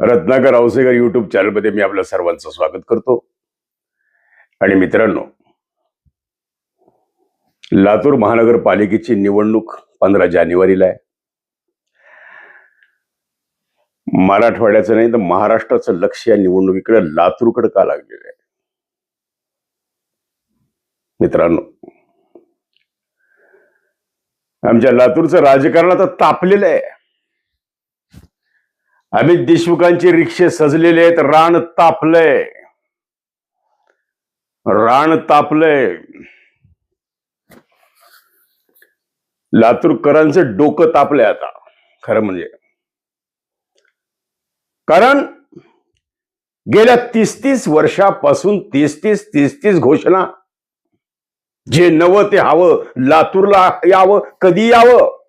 Ratnakar Ausekar YouTube चॅनलमध्ये मी आपलं सर्वांचं स्वागत करतो. आणि मित्रांनो लातूर महानगरपालिकेची निवडणूक पंधरा जानेवारीला आहे. मराठवाड्याचं नाही तर महाराष्ट्राचं लक्ष या निवडणुकीकडे लातूरकडे का लागलेलं आहे? मित्रांनो आमच्या लातूरचं राजकारण आता तापलेलं आहे. अमित देशमुखांचे रिक्षे सजलेले आहेत. रान तापलंय. रान तापलंय. लातूरकरांचं डोकं तापलंय आता. खरं म्हणजे. कारण गेल्या तीस तीस वर्षापासून तीस तीस तीस तीस घोषणा. जे नवं ते हवं लातूरला यावं कधी यावं?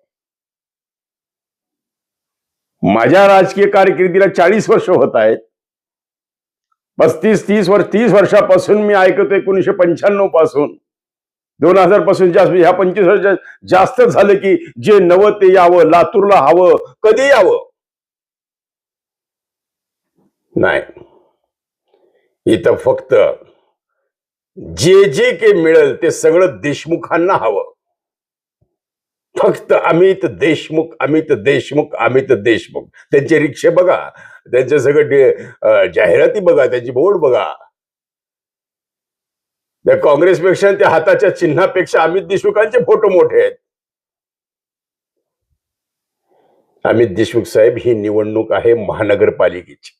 माझ्या राजकीय कारकिर्दीला चाळीस वर्ष होत आहेत. पस्तीस तीस वर्ष तीस वर्षापासून मी ऐकतो एकोणीशे पंच्याण्णवपासून. दोन हजारपासून जास्त ह्या पंचवीस वर्ष जास्त झालं की जे नवं ते यावं लातूरला हवं कधी यावं? नाही. इथं फक्त जे जे काही मिळेल ते सगळं देशमुखांना हवं. फक्त अमित देशमुख अमित देशमुख अमित देशमुख. त्यांचे रिक्षे बघा. त्यांचे सगळं जाहिराती बघा. त्यांची बोर्ड बघा. त्या काँग्रेसपेक्षा त्या हाताच्या चिन्हापेक्षा अमित देशमुखांचे फोटो मोठे आहेत. अमित देशमुख साहेब ही निवडणूक आहे महानगरपालिकेची.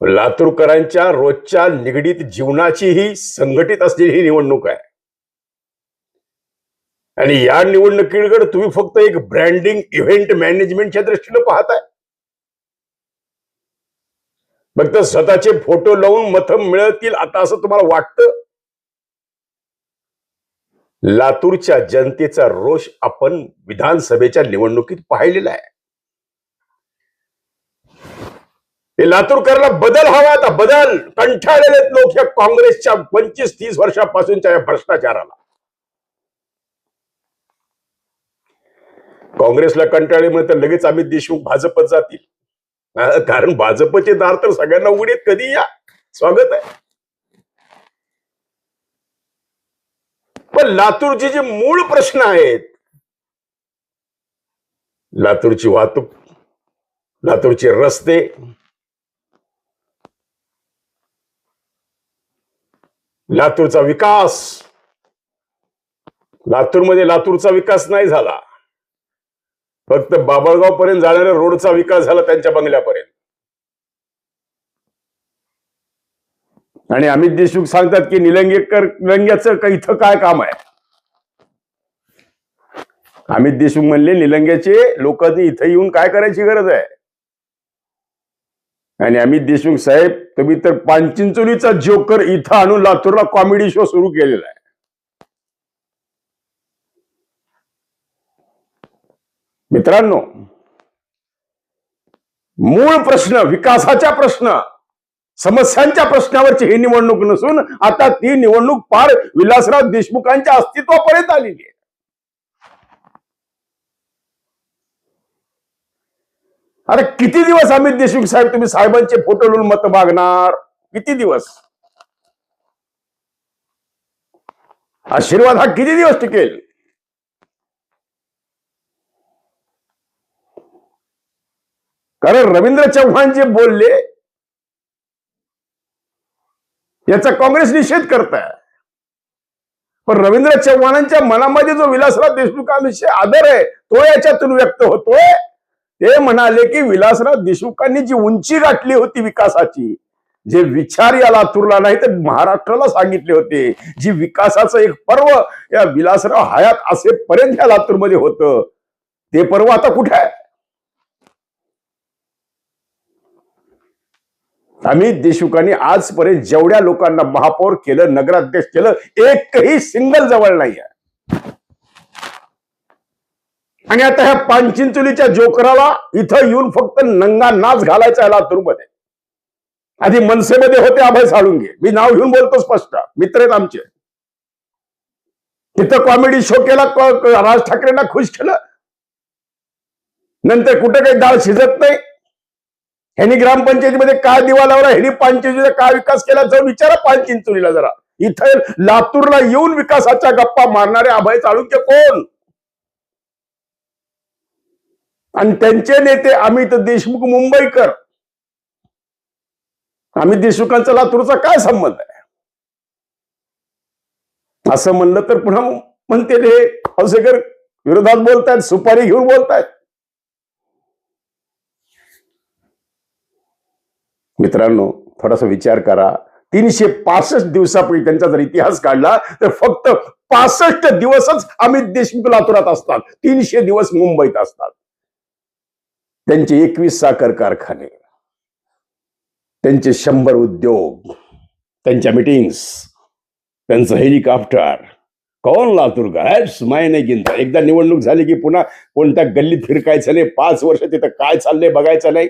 लातूरकरांच्या रोजच्या निगडीत जीवनाची ही संघटित असलेली ही निवडणूक आहे. आणि या निवडणुकीकडे तुम्ही फक्त एक ब्रँडिंग इव्हेंट मॅनेजमेंटच्या दृष्टीनं पाहताय. फक्त स्वतःचे फोटो लावून मत मिळतील आता असं तुम्हाला वाटतं? लातूरच्या जनतेचा रोष आपण विधानसभेच्या निवडणुकीत पाहिलेला आहे. हे लातूरकरला बदल हवा आता बदल. कंठाळलेले लोक या काँग्रेसच्या पंचवीस तीस वर्षापासूनच्या या भ्रष्टाचाराला. काँग्रेसला कंटाळीमुळे तर लगेच अमित देशमुख भाजपत जातील. कारण भाजपचे दार तर सगळ्यांना उघडे कधी या? स्वागत आहे. पण लातूरचे जे मूळ प्रश्न आहेत लातूरची वाहतूक लातूरचे रस्ते लातूरचा विकास लातूरमध्ये लातूरचा विकास नाही झाला. फक्त बाबळगाव पर्यंत जाणाऱ्या रोडचा विकास झाला त्यांच्या बंगल्यापर्यंत. आणि अमित देशमुख सांगतात की निलंगेकर निलंग्याचं का इथं काय काम आहे? अमित देशमुख म्हणले निलंग्याचे लोकांनी इथं येऊन काय करायची गरज आहे? आणि अमित देशमुख साहेब तुम्ही तर पांचिंचोलीचा जोकर इथं आणून लातूरला कॉमेडी शो सुरू केलेला आहे. मित्रांनो मूळ प्रश्न विकासाच्या प्रश्न समस्यांच्या प्रश्नावरची ही निवडणूक नसून आता ती निवडणूक पार विलासराव देशमुखांच्या अस्तित्वापर्यंत आलेली आहे. अरे किती दिवस अमित देशमुख साहेब तुम्ही साहेबांचे फोटो लिहून मत मागणार? किती दिवस? आशीर्वाद हा किती दिवस टिकेल? कारण रवींद्र चव्हाण जे बोलले याचा काँग्रेस निषेध करताय. पण रवींद्र चव्हाणांच्या मनामध्ये जो विलासराव देशमुखांविषयी आदर आहे तो याच्यातून व्यक्त होतोय. ते म्हणाले की विलासराव देशमुखांनी जी उंची गाठली होती विकासाची जे विचार या लातूरला नाही तर महाराष्ट्राला सांगितले होते. जी विकासाचं एक पर्व या विलासराव हयात असेपर्यंत या लातूरमध्ये होतं. ते पर्व आता कुठे आहे? अमित देशमुखांनी आजपर्यंत जेवढ्या लोकांना महापौर केलं नगराध्यक्ष केलं एकही सिंगल जवळ नाही आहे. आणि आता ह्या पांचिंचुलीच्या जोकराला इथं येऊन फक्त नंगा नाच घालायचा आहे लातूरमध्ये. आधी मनसेमध्ये होते अभय साळुंगे मी नाव घेऊन बोलतो स्पष्ट. मित्र आहेत आमचे. तिथं कॉमेडी शो केला राज ठाकरेंना खुश केलं. नंतर कुठे काही डाळ शिजत नाही. ह्यांनी ग्रामपंचायतीमध्ये काय दिवा लावला ह्यांनी पानचिंचोलीचा काय विकास केला? जर विचारा पानचिंचोलीला जरा. इथं लातूरला येऊन विकासाच्या गप्पा मारणारे अभय चाळुक्य कोण? आणि त्यांचे नेते अमित देशमुख मुंबईकर. अमित देशमुखांचा लातूरचा काय संबंध आहे? असं म्हणलं तर पुन्हा म्हणते हे हौसेकर विरोधात बोलतायत सुपारी घेऊन बोलतायत. मित्रांनो थोडासा विचार करा. तीनशे पासष्ट दिवसापूर्वी त्यांचा जर इतिहास काढला तर फक्त पासष्ट दिवसच अमित देशमुख लातुरात असतात. तीनशे दिवस मुंबईत असतात. त्यांचे एकवीस साखर कारखाने त्यांचे शंभर उद्योग त्यांच्या मिटिंग्स त्यांचं हेलिकॉप्टर कोण लातूर गायब्स माय नाही गिनता एकदा निवडणूक झाली की पुन्हा कोणत्या गल्लीत फिरकायचं नाही? पाच वर्ष तिथं काय चाललंय बघायचं नाही?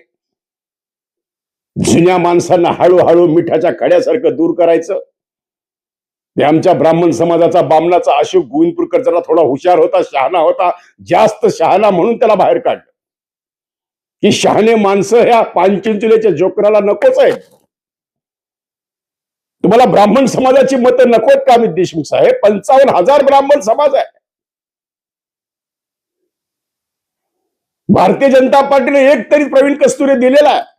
जुन्या माणसांना हळूहळू मिठाच्या खड्यासारखं दूर करायचं. ते आमच्या ब्राह्मण समाजाचा बामणाचा अशोक गोविंदपूरकर जरा थोडा हुशार होता शहाणा होता जास्त शहाणा म्हणून त्याला बाहेर काढलं. की शहाणे माणसं ह्या पानचिंचुल्याच्या जोकराला नकोच आहेत. तुम्हाला ब्राह्मण समाजाची मतं नकोत का अमित देशमुख साहेब? पंचावन्न हजार ब्राह्मण समाज आहे. भारतीय जनता पार्टीने एक तरी प्रवीण कस्तुरे दिलेला आहे.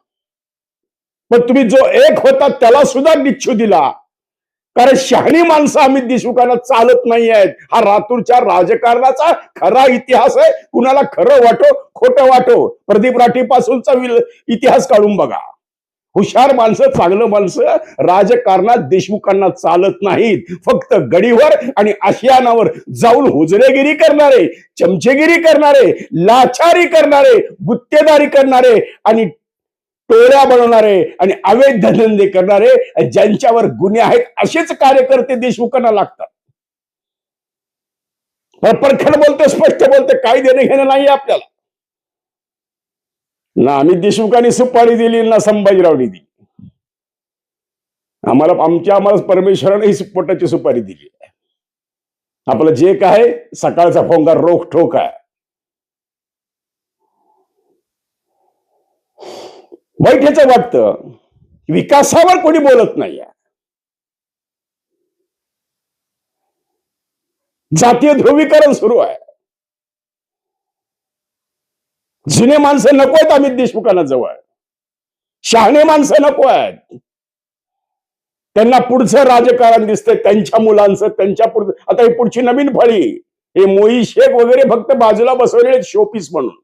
पण तुम्ही जो एक होता त्याला सुद्धा निच्छू दिला. कारण शहाणी माणसं अमित देशमुखांना चालत नाही आहेत हा लातूरच्या राजकारणाचा खरा इतिहास आहे. कुणाला खरं वाटो खोटं वाटो प्रदीप राठी पासूनचा विल- इतिहास काढून बघा. हुशार माणसं चांगलं माणसं राजकारणात देशमुखांना चालत नाहीत. फक्त गडीवर आणि आशियानावर जाऊन हुजरेगिरी करणारे चमचेगिरी करणारे लाचारी करणारे गुत्तेदारी करणारे आणि टोळ्या बनवणारे आणि अवैध धंदे करणारे ज्यांच्यावर गुन्हे आहेत असेच कार्यकर्ते देशमुखांना लागतात. पण परखड स्पष्ट बोलतो काही देणं घेणं नाही आपल्याला. ना अमित देशमुखांनी सुपारी दिली ना संभाजीरावनी दिली. आम्हाला आमच्या आम्हाला परमेश्वराने ही पोटाची सुपारी दिली आहे. आपलं जे काय सकाळचा फोंगार रोख ठोक आहे. वाईट ह्याचं वाटतं विकासावर कोणी बोलत नाही जातीय ध्रुवीकरण सुरू आहे. जुने माणसं नको आहेत अमित देशमुखांना जवळ. शहाणे माणसं नको आहेत. त्यांना पुढचं राजकारण दिसतंय त्यांच्या मुलांचं त्यांच्या पुढचं. आता ही पुढची नवीन फळी हे मोई शेख वगैरे फक्त बाजूला बसवलेले शोपीस म्हणून.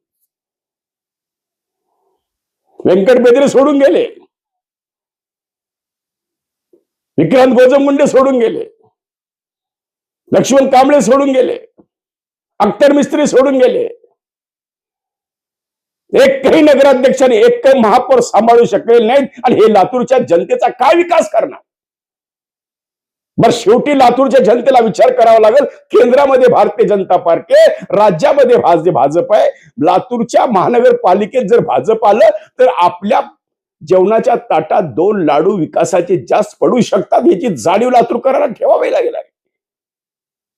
व्यंकट बेदरे सोडून गेले. विक्रांत गोजमुंडे सोडून गेले. लक्ष्मण कांबळे सोडून गेले. अख्तर मिस्त्री सोडून गेले. एकही नगराध्यक्षाने एक महापौर सांभाळू शकलेले नाहीत. आणि हे लातूरच्या जनतेचा काय विकास करणार? बर शेवटी लातूरच्या जनतेला विचार करावा लागेल. केंद्रामध्ये भारतीय जनता पार्टी आहे राज्यामध्ये भाज- भाजप आहे. लातूरच्या महानगरपालिकेत जर भाजप आलं तर आपल्या जेवणाच्या ताटात दोन लाडू विकासाचे जास्त पडू शकतात याची जाणीव लातूरकरांना ठेवावी लागेल.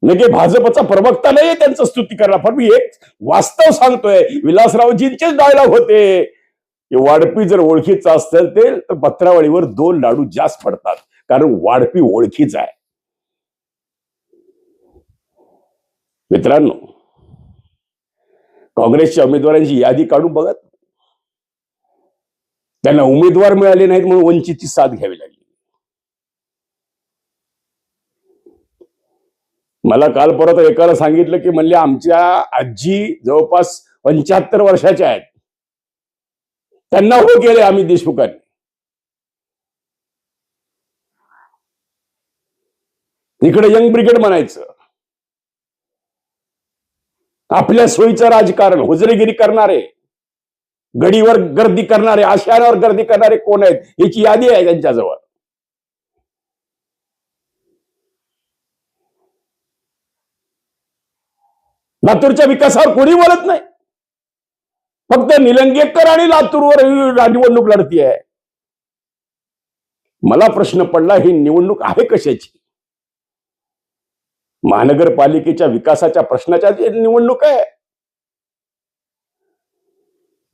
म्हणजे भाजपचा प्रवक्ता नाहीये त्यांचं स्तुती करणार पण मी एक वास्तव सांगतोय. विलासरावजींचेच डायलॉग होते. वाढपी जर ओळखीचं असेल ते तर पत्रावळीवर दोन लाडू जास्त पडतात. कारण वाढपी ओळखीच आहे. मित्रांनो काँग्रेसच्या उमेदवारांची यादी काढून बघत त्यांना उमेदवार मिळाले नाहीत म्हणून वंचितची साथ घ्यावी लागली. मला काल परत एकाला सांगितलं की म्हणले आमच्या आजी जवळपास पंच्याहत्तर वर्षाच्या आहेत. त्यांना हो केले आम्ही देशमुखांनी. इकडे यंग ब्रिगेड म्हणायचं. आपल्या सोयीचं राजकारण हुजरेगिरी करणारे गडीवर गर्दी करणारे आशियानावर गर्दी करणारे कोण आहेत याची यादी आहे त्यांच्याजवळ. लातूरच्या विकासावर कोणी बोलत नाही. फक्त निलंगेकर आणि लातूरवर निवडणूक लढती आहे मला प्रश्न पडला ही निवडणूक आहे कशाची? महानगरपालिकेच्या विकासाच्या प्रश्नाच्या निवडणूक आहे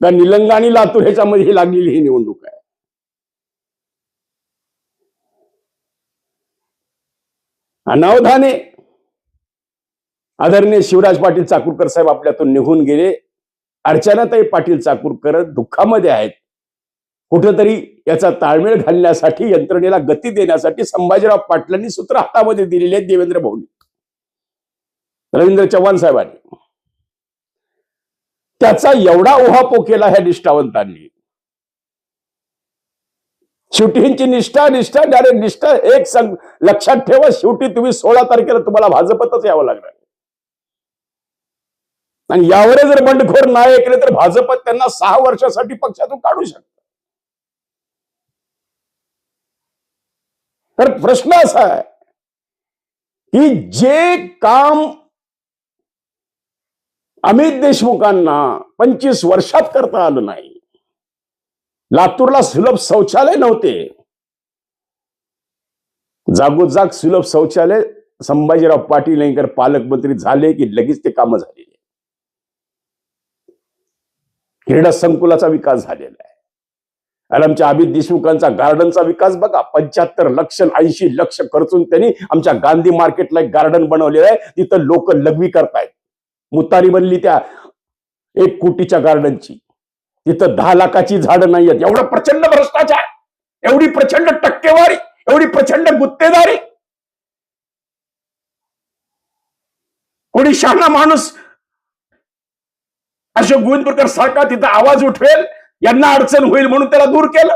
का निलंग आणि लातूर ह्याच्यामध्ये ही लागलेली ही निवडणूक आहे. अनावधाने आदरणीय शिवराज पाटील चाकूरकर साहेब आपल्यातून निघून गेले. अर्चनाताई पाटील चाकूरकर दुःखामध्ये आहेत. कुठंतरी याचा ताळमेळ घालण्यासाठी यंत्रणेला गती देण्यासाठी संभाजीराव पाटलांनी सूत्र हातामध्ये दिलेले आहेत देवेंद्र भाऊनी रवींद्र चव्हाण साहेबांनी. त्याचा एवढा उहापो केला ह्या निष्ठावंतांनी. शेवटी निष्ठा निष्ठा डायरेक्ट निष्ठा एक संग लक्षात ठेवा शेवटी तुम्ही सोळा तारखेला तुम्हाला भाजपतच यावं लागणार. आणि यावर जर बंडखोर नाही ऐकले तर भाजपत त्यांना सहा वर्षासाठी पक्षातून काढू शकत. तर प्रश्न असा आहे की जे काम अमित देशमुखांना पंचवीस वर्षात करता आलं नाही. लातूरला सुलभ शौचालय नव्हते. जागोजाग सुलभ शौचालय संभाजीराव पाटील यांकर पालकमंत्री झाले की लगेच ते कामं झालेले क्रीडा संकुलाचा विकास झालेला आहे. आणि आमच्या अमित देशमुखांचा गार्डनचा विकास बघा पंच्याहत्तर लक्ष ऐंशी लक्ष खर्चून त्यांनी आमच्या गांधी मार्केटला एक गार्डन बनवलेलं आहे. तिथं लोक लघवी करतायत. मुतारी बनली त्या एक कोटीच्या गार्डनची तिथं दहा लाखाची झाडं नाही आहेत. एवढं प्रचंड भ्रष्टाचार एवढी प्रचंड टक्केवारी एवढी प्रचंड गुत्तेदारी. कोणी शहाणा माणूस अशोक गोविंदपूरकर सारखा तिथं आवाज उठवेल यांना अडचण होईल म्हणून त्याला दूर केलं.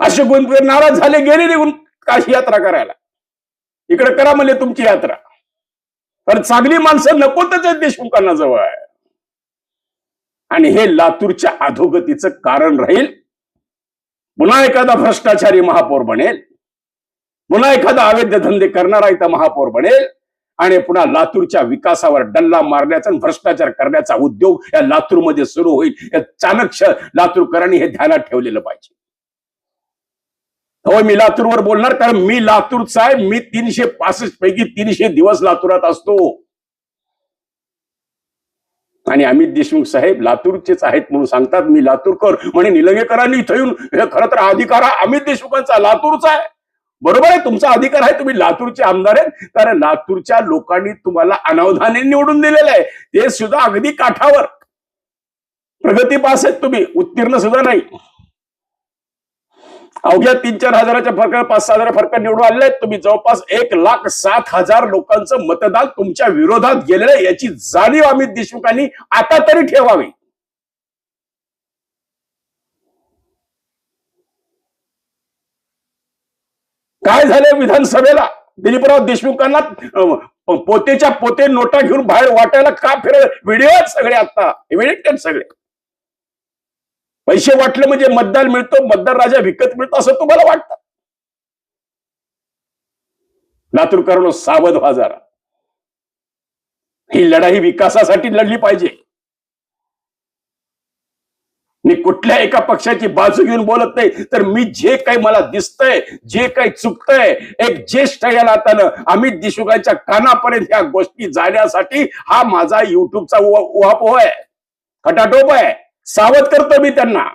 अशोक गोविंदपूरकर नाराज झाले गेले निघून काशी यात्रा करायला. इकडे करा म्हणजे तुमची यात्रा. तर चांगली माणसं नकोतच आहेत देशमुखांना जवळ. आणि हे लातूरच्या अधोगतीचं कारण राहील. पुन्हा एखादा भ्रष्टाचारी महापौर बनेल. पुन्हा एखादा अवैध धंदे करणारा इथं महापौर बनेल. आणि पुन्हा लातूरच्या विकासावर डल्ला मारण्याचा भ्रष्टाचार करण्याचा उद्योग या लातूरमध्ये सुरू होईल. या चाणक्य लातूरकरांनी हे ध्यानात ठेवलेलं पाहिजे. हो मी लातूरवर बोलणार कारण मी लातूरचा आहे मी तीनशे पासष्ट पैकी तीनशे दिवस लातूरात असतो. आणि अमित देशमुख साहेब लातूरचेच आहेत म्हणून सांगतात मी लातूरकर म्हणे निलंगेकरांनी इथं येऊन हे खरं तर अधिकार हा अमित देशमुखांचा लातूरचा आहे. बरोबर आहे तुमचा अधिकार आहे तुम्ही लातूरचे आमदार आहेत कारण लातूरच्या लोकांनी तुम्हाला अनावधाने निवडून दिलेलं आहे. ते सुद्धा अगदी काठावर. प्रगती पास आहेत तुम्ही उत्तीर्ण सुद्धा नाही. अवघ्या तीन चार हजाराच्या फरक पाच सहा हजार फरक निवडून आलेले आहेत. तुम्ही जवळपास एक लाख सात हजार लोकांचं मतदान तुमच्या विरोधात गेलेलं आहे. याची जाणीव अमित देशमुखांनी आता तरी ठेवावी. काय झालं विधानसभेला? दिलीपराव देशमुखांना पोतेच्या पोते नोटा घेऊन बाहेर वाटायला का फिर व्हिडिओ सगळे आता इमिडिएट सगळे. पैसे वाटले म्हणजे मतदार मिळतो मतदार राजा विकत मिळतो असं तुम्हाला वाटतं? लातूरकरांनो सावध व्हा जरा. ही लढाई विकासासाठी लढली पाहिजे. मी कुठल्या एका पक्षाची बाजू घेऊन बोलत नाही तर मी जे काही मला दिसतंय जे काही चुकतंय एक ज्येष्ठ या नात्यानं अमित देशमुखांच्या कानापर्यंत ह्या गोष्टी जाण्यासाठी हा माझा युट्यूबचा उहापोह आहे. खटाटोप आहे. सावध करतो मी त्यांना.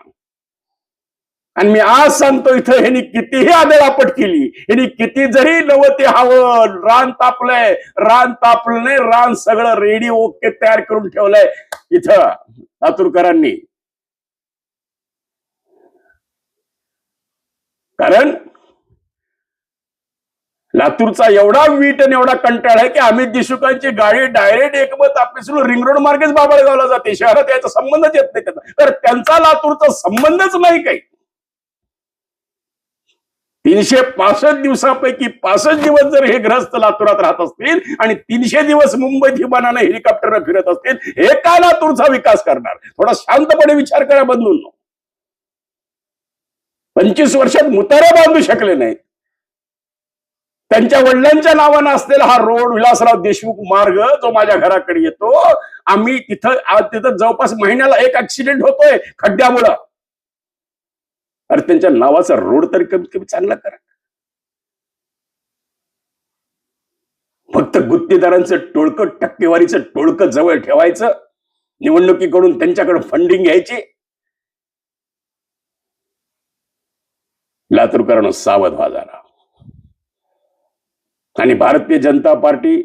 आणि मी आज सांगतो इथं ह्यांनी कितीही आदळापट केली ह्यांनी किती जरी नवते हवं रान तापलंय रान तापलं नाही रान सगळं रेडी ओके तयार करून ठेवलंय इथं लातूरकरांनी. कारण लातूरचा एवढा वीट आणि एवढा कंटाळ आहे की अमित देशमुखांची गाडी डायरेक्ट एकमत आपल्या सुरू रिंग रोड मार्गेच बाबळगावला जाते. शहरात याचा संबंधच येत नाही त्यांना तर त्यांचा लातूरचा संबंधच नाही काही. तीनशे पासष्ट दिवसापैकी पासष्ट दिवस जर हे ग्रस्त लातूरात राहत असतील आणि तीनशे दिवस मुंबईत विमानानं हेलिकॉप्टरनं फिरत असतील हे का लातूरचा विकास करणार? थोडा शांतपणे विचार करा बदलून पंचवीस वर्षात मुतारा बांधू शकले नाहीत. त्यांच्या वडिलांच्या नावानं असलेला हा रोड विलासराव देशमुख मार्ग जो माझ्या घराकडे येतो आम्ही तिथं आज तिथं जवळपास महिन्याला एक ऍक्सिडेंट होतोय खड्ड्यामुळं. अरे त्यांच्या नावाचा रोड तरी कमीत कमी चांगला करा. फक्त गुत्तेदारांचं टोळकं टक्केवारीचं टोळकं जवळ ठेवायचं निवडणुकीकडून त्यांच्याकडे फंडिंग घ्यायची. लातूरकरांनो सावध व्हा जरा. आणि भारतीय जनता पार्टी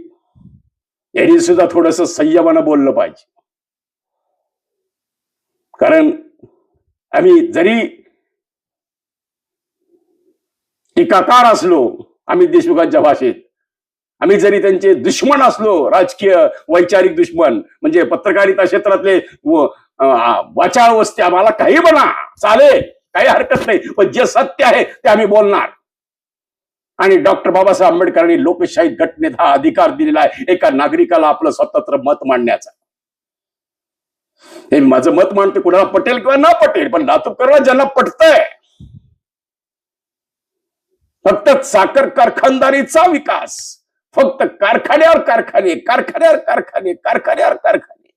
यांनी सुद्धा थोडस संयमानं बोललं पाहिजे. कारण आम्ही जरी टीकाकार असलो आम्ही देशमुखांच्या भाषेत आम्ही जरी त्यांचे दुश्मन असलो राजकीय वैचारिक दुश्मन म्हणजे पत्रकारिता क्षेत्रातले वाचाळ वस्ते आम्हाला काही म्हणा चालेल काही हरकत नाही पण जे सत्य आहे ते आम्ही बोलणार. आणि डॉक्टर बाबासाहेब आंबेडकरांनी लोकशाही घटनेत हा अधिकार दिलेला आहे. एका नागरिकाला आपलं स्वतंत्र मत मांडण्याचा. हे माझं मत मांडते कुणाला पटेल किंवा ना पटेल पण लातूरकरला ज्यांना पटतंय. फक्त साखर कारखानदारीचा विकास. फक्त कारखान्यावर कारखाने कारखान्यावर कारखाने कारखान्यावर कारखाने.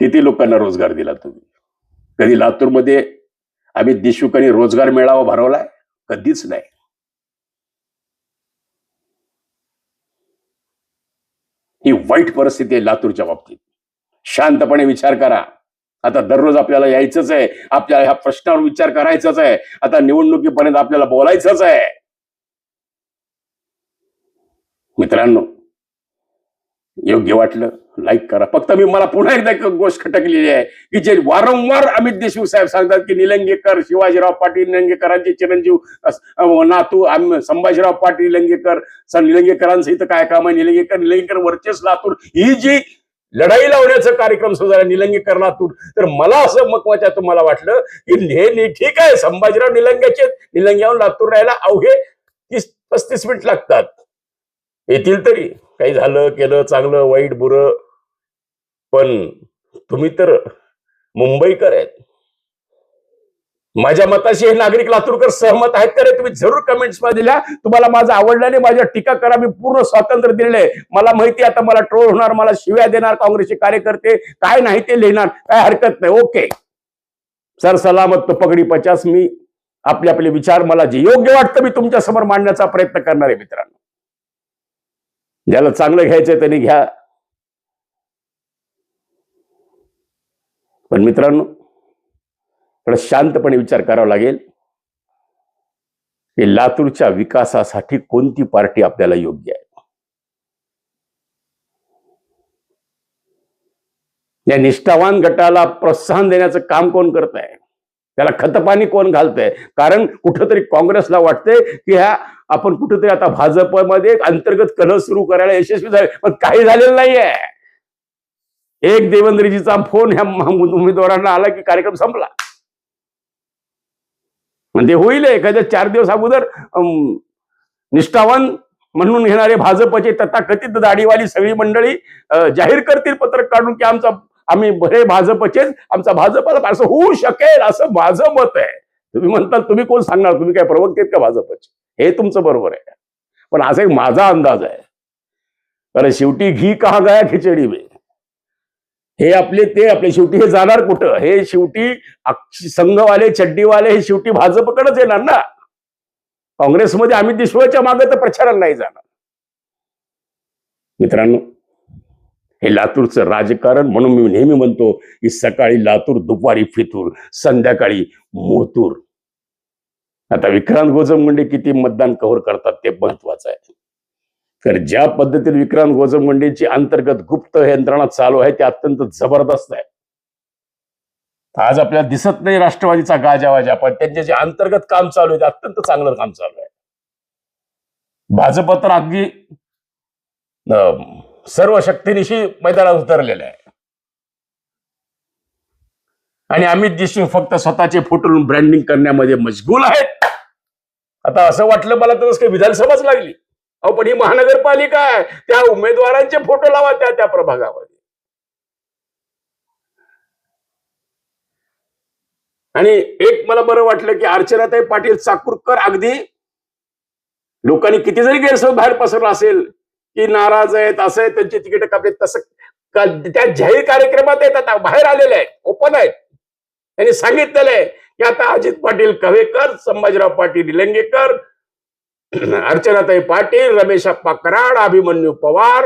किती लोकांना रोजगार दिला तुम्ही? कधी लातूरमध्ये आम्ही देशमुखांनी रोजगार मेळावा भरवलाय कधीच नाही. ही वाईट परिस्थिती आहे लातूरच्या बाबतीत. शांतपणे विचार करा. आता दररोज आपल्याला यायचंच आहे. आपल्याला ह्या प्रश्नावर विचार करायचाच आहे. आता निवडणुकीपर्यंत आपल्याला बोलायचंच आहे. मित्रांनो योग्य वाटलं? लाईक करा. फक्त मी मला पुन्हा एकदा एक गोष्ट खटकलेली आहे की जे वारंवार अमित देशमुख साहेब सांगतात की निलंगेकर शिवाजीराव पाटील निलंगेकरांचे चिरंजीव नातू संभाजीराव पाटील निलंगेकर निलंगेकरांचं इथं काय काम आहे? निलंगेकर निलंगेकर वर्चस्व लातूर. ही जी लढाई लावण्याचा कार्यक्रम सुरू झाला निलंगेकर लातूर. तर मला असं महत्त्वाच्या तुम्हाला वाटलं की हे ठीक आहे संभाजीराव निलंग्याचे निलंग्याहून लातूर राहायला अवघे तीस पस्तीस मिनिट लागतात. येतील तरी. काही झालं केलं चांगलं वाईट बुरं पण तुम्ही तर मुंबईकर आहेत. माझ्या मताशी हे नागरिक लातूरकर सहमत आहेत का रे? तुम्ही जरूर कमेंट्समध्ये दिल्या तुम्हाला माझं आवडल्याने नाही माझ्या टीका करा. मी पूर्ण स्वातंत्र्य दिलेलं आहे. मला माहिती आता मला ट्रोल होणार मला शिव्या देणार काँग्रेसचे कार्यकर्ते. काय नाही ते लिहिणार काय हरकत नाही. ओके सर सलामत तो पगडी पचास. मी आपले आपले विचार मला जे योग्य वाटतं मी तुमच्यासमोर मांडण्याचा प्रयत्न करणार आहे मित्रांनो. ज्याला चांगलं घ्यायचंय त्यांनी घ्या. पण मित्रांनो थोडा शांतपणे विचार करावा लागेल. की लातूरच्या विकासासाठी कोणती पार्टी आपल्याला योग्य आहे? या निष्ठावान गटाला प्रोत्साहन देण्याचं काम कोण करत आहे त्याला खतपाणी कोण घालतंय? कारण कुठंतरी काँग्रेसला वाटतंय की ह्या आपण कुठंतरी आता भाजपमध्ये अंतर्गत कलह सुरू करायला यशस्वी झाले पण काही झालेलं नाहीये. एक देवेंद्रजीचा फोन ह्या उमेदवारांना आला की कार्यक्रम संपला. म्हणजे होईल एखाद्या चार दिवस अगोदर निष्ठावान म्हणून घेणारे भाजपचे तथाकथित दाढीवाली सगळी मंडळी जाहीर करतील पत्रक काढून की आमचा आम्ही हे भाजपचेच आमचा भाजपला असं होऊ शकेल असं माझं मत आहे. तुम्ही म्हणताल तुम्ही कोण सांगणार? तुम्ही काय प्रवक्ते का भाजपचे? हे तुमचं बरोबर आहे. पण असा एक माझा अंदाज आहे. कारण शेवटी घी कहा गया खिचडी में? हे आपले ते आपले शेवटी हे जाणार कुठं? हे शेवटी अक्ष- संघवाले चड्डीवाले हे शेवटी भाजपकडेच येणार ना? काँग्रेसमध्ये अमित देशमुखच्या मागे तर प्रचाराला नाही जाणार. मित्रांनो हे लातूरचं राजकारण म्हणून मी नेहमी म्हणतो की सकाळी लातूर दुपारी फितूर संध्याकाळी मोतूर. आता विक्रांत गोजमगुंडे किती मतदान कव्हर करतात ते महत्वाचं आहे. तर ज्या पद्धतीने विक्रांत गोजमगुंडेची अंतर्गत गुप्त यंत्रणा चालू आहे ते अत्यंत जबरदस्त आहे. आज आपल्याला दिसत नाही राष्ट्रवादीचा गाजावाजा पण त्यांचे जे अंतर्गत काम चालू आहे ते अत्यंत चांगलं काम चालू आहे. भाजप तर अगदी सर्व शक्तीनिशी मैदानात उतरलेलं आहे. आणि अमित देशमुख फक्त स्वतःचे फोटो ब्रँडिंग करण्यामध्ये मशगूल आहेत. आता असं वाटलं मला तर काही विधानसभाच लागली. अहो पण ही महानगरपालिका आहे. त्या उमेदवारांचे फोटो लावा त्या त्या प्रभागामध्ये. आणि एक मला बरं वाटलं की अर्चनाताई पाटील चाकूरकर अगदी लोकांनी किती जरी गैरसमज बाहेर पसरला असेल की नाराज आहेत असं आहे त्यांची तिकीट कापले तसं का- त्या जाहीर कार्यक्रमात येतात बाहेर आलेले आहेत ओपन आहेत. त्यांनी सांगितलेलं आहे की आता अजित पाटील कवेकर संभाजीराव पाटील निलंगेकर अर्चनाताई पाटील रमेश अप्पा कराड अभिमन्यू पवार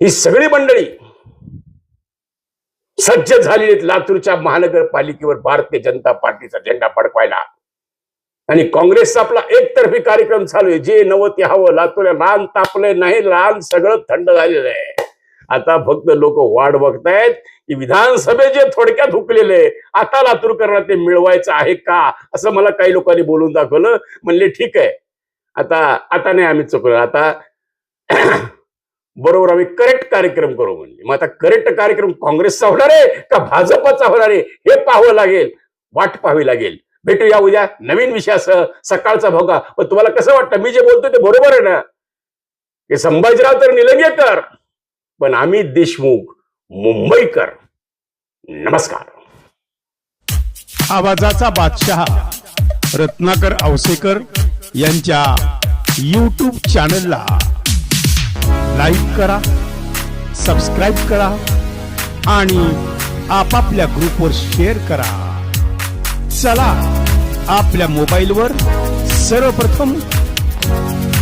ही सगळी मंडळी सज्ज झालेली आहेत लातूरच्या महानगरपालिकेवर भारतीय जनता पार्टीचा झेंडा फडकवायला. आणि काँग्रेसचा आपला एकतर्फी कार्यक्रम चालू आहे. जे नवं ते हवं लातूर लहान तापलंय नाही लहान सगळं थंड झालेलं आहे. आता फक्त लोक वाट बघतायत की विधानसभे जे थोडक्यात हुकलेले आता लातूरकरांना ते मिळवायचं आहे का? असं मला काही लोकांनी बोलून दाखवलं. म्हणले ठीक आहे. आता आता नाही आम्ही चुकलो. आता बरोबर आम्ही करेक्ट कार्यक्रम करू म्हणले. मग आता करेक्ट कार्यक्रम काँग्रेसचा होणार आहे का भाजपचा होणार आहे हे पाहावं लागेल. वाट पाहावी लागेल. भेटूया उद्या नवीन विषयासह सकाळचा भोगा. पण तुम्हाला कसं वाटतं? मी जे बोलतो ते बरोबर आहे ना? हे संभाजीराव तर निलंगेकर. पण अमित देशमुख मुंबईकर. नमस्कार. आवाजाचा बादशहा रत्नाकर औसेकर यांच्या यूट्यूब चॅनलला लाईक करा सबस्क्राईब करा आणि आपापल्या ग्रुपवर शेअर करा. चला आपल्या मोबाईलवर सर्वप्रथम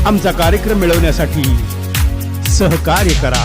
आमचा कार्यक्रम मिळवण्यासाठी सहकार्य करा.